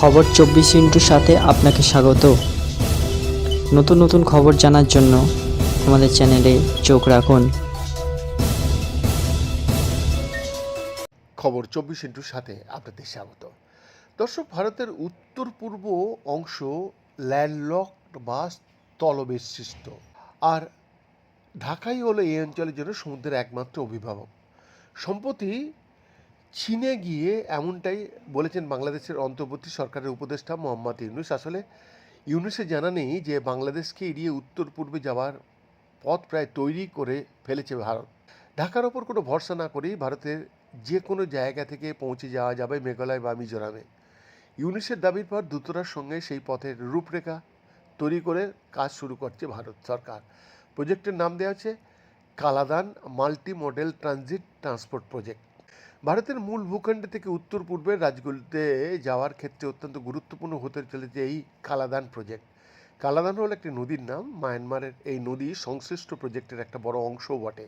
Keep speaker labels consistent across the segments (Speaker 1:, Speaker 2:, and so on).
Speaker 1: খবর চব্বিশ ইন্টুর সাথে আপনাকে স্বাগত। নতুন নতুন খবর জানার জন্য আমাদের চ্যানেলে চোখ রাখুন।
Speaker 2: খবর চব্বিশ ইন্টুর সাথে আপনাদের স্বাগত। দর্শক, ভারতের উত্তর পূর্ব অংশ ল্যান্ডলক বা স্থলবেষ্টিত আর ঢাকাই হলো এই অঞ্চলের জন্য সমুদ্রের একমাত্র অভিভাবক। সম্প্রতি চীনে গিয়ে এমনটাই বলেছেন বাংলাদেশের অন্তর্বর্তী সরকারের উপদেষ্টা মোহাম্মদ ইউনুস। আসলে ইউনুসে জানা নেই যে বাংলাদেশকে এড়িয়ে উত্তর পূর্বে যাওয়ার পথ প্রায় তৈরি করে ফেলেছে ভারত। ঢাকার ওপর কোনো ভরসা না করেই ভারতের যে কোনো জায়গা থেকে পৌঁছে যাওয়া যাবে মেঘালয় বা মিজোরামে। ইউনিসের দাবির পর দ্রুতরার সঙ্গে সেই পথের রূপরেখা তৈরি করে কাজ শুরু করছে ভারত সরকার। প্রজেক্টের নাম দেওয়া হচ্ছে Kaladan multi modal transit transport project. ভারতের মূল ভূখণ্ড থেকে উত্তর পূর্বের রাজ্যগুলিতে যাওয়ার ক্ষেত্রে অত্যন্ত গুরুত্বপূর্ণ হতে চলেছে এই কালাদান প্রজেক্ট কালাদান হল একটি নদীর নাম। মায়ানমারের এই নদী সংশ্লিষ্ট প্রজেক্টের একটা বড় অংশও বটে।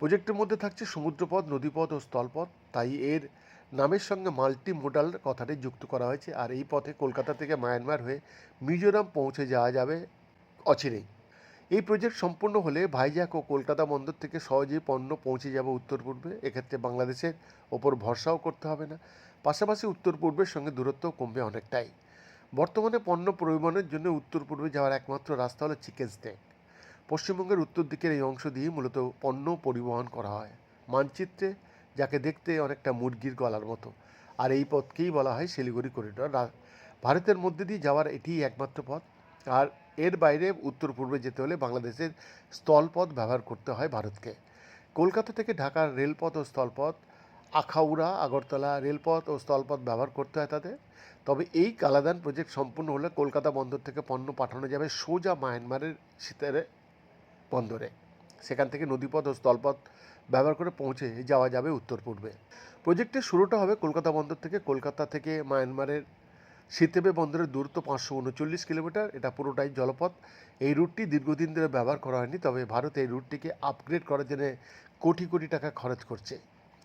Speaker 2: প্রজেক্টের মধ্যে থাকছে সমুদ্রপথ, নদীপথ ও স্থলপথ। তাই এর নামের সঙ্গে মাল্টি মোডাল কথাটি যুক্ত করা হয়েছে। আর এই পথে কলকাতা থেকে মায়ানমার হয়ে মিজোরাম পৌঁছে যাওয়া যাবে অচিরেই। এই প্রজেক্ট সম্পূর্ণ হলে ভাইজাক ও কলকাতা বন্দর থেকে সহজেই পণ্য পৌঁছে যাবে উত্তর পূর্বে। এক্ষেত্রে বাংলাদেশের ওপর ভরসাও করতে হবে না। পাশাপাশি উত্তর পূর্বের সঙ্গে দূরত্ব কমবে অনেকটাই। বর্তমানে পণ্য পরিবহনের জন্য উত্তর পূর্বে যাওয়ার একমাত্র রাস্তা হলো চিকেন স্টেক পশ্চিমবঙ্গের উত্তর দিকের এই অংশ দিয়ে মূলত পণ্য পরিবহন করা হয়। মানচিত্রে যাকে দেখতে অনেকটা মুরগির গলার মতো। আর এই পথকেই বলা হয় শিলিগুড়ি করিডোর ভারতের মধ্যে দিয়ে যাওয়ার এটিই একমাত্র পথ। আর এর বাইরে উত্তর পূর্বে যেতে হলে বাংলাদেশের স্থলপথ ব্যবহার করতে হয় ভারতকে। কলকাতা থেকে ঢাকার রেলপথ ও স্থলপথ, আখাউড়া, আগরতলা রেলপথ ও স্থলপথ ব্যবহার করতে হয় তাদের। তবে এই কালাদান প্রজেক্ট সম্পূর্ণ হলে কলকাতা বন্দর থেকে পণ্য পাঠানো যাবে সোজা মায়ানমারের শীতের বন্দরে। সেখান থেকে নদীপথ ও স্থলপথ ব্যবহার করে পৌঁছে যাওয়া যাবে উত্তর পূর্বে। প্রজেক্টের শুরুটা হবে কলকাতা বন্দর থেকে। কলকাতা থেকে মায়ানমারের সিতেবে বন্দরের দূরত্ব পাঁচশো উনচল্লিশ কিলোমিটার। এটা পুরোটাই জলপথ। এই রুটটি দীর্ঘদিন ধরে ব্যবহার করা হয়নি, তবে ভারত এই রুটটিকে আপগ্রেড করার জন্য কোটি কোটি টাকা খরচ করছে।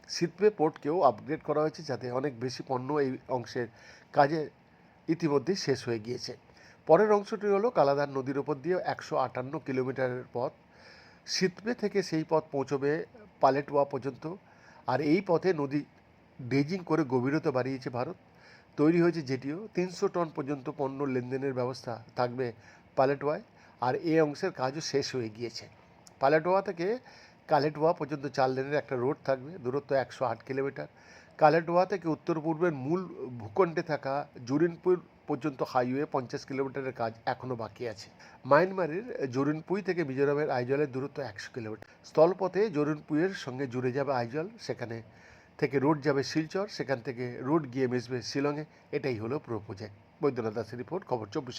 Speaker 2: সিতবে পোর্টকেও আপগ্রেড করা হয়েছে যাতে অনেক বেশি পণ্য এই অংশের কাজে ইতিমধ্যেই শেষ হয়ে গিয়েছে। পরের অংশটি হলো কালাদার নদীর ওপর দিয়ে একশো আটান্ন কিলোমিটারের পথ। সিতবে থেকে সেই পথ পৌঁছবে পালেটুয়া পর্যন্ত। আর এই পথে নদী ডেজিং করে গভীরতা বাড়িয়েছে ভারত। তৈরি হয়েছে যেটিও তিনশো টন পর্যন্ত পণ্য লেনদেনের ব্যবস্থা থাকবে পালেটুয়ায় আর এই অংশের কাজও শেষ হয়ে গিয়েছে। পালেটুয়া থেকে কালেটুয়া পর্যন্ত চার লেনের একটা রোড থাকবে, দূরত্ব একশো আট কিলোমিটার। কালেটুয়া থেকে উত্তর পূর্বের মূল ভূখণ্ডে থাকা জুরিনপুর পর্যন্ত হাইওয়ে পঞ্চাশ কিলোমিটারের কাজ এখনও বাকি আছে। মায়ানমারের জরিনপুই থেকে মিজোরামের আইজলের দূরত্ব একশো কিলোমিটার। স্থলপথে জরিনপুইয়ের সঙ্গে জুড়ে যাবে আইজল, সেখানে থেকে রুট যাবে শিলচর, সেখান থেকে রুট গিয়ে মিশবে শিলংয়ে। এটাই হলো পুরো প্রজেক্ট বৈদ্যনাথ দাসের রিপোর্ট খবর চব্বিশ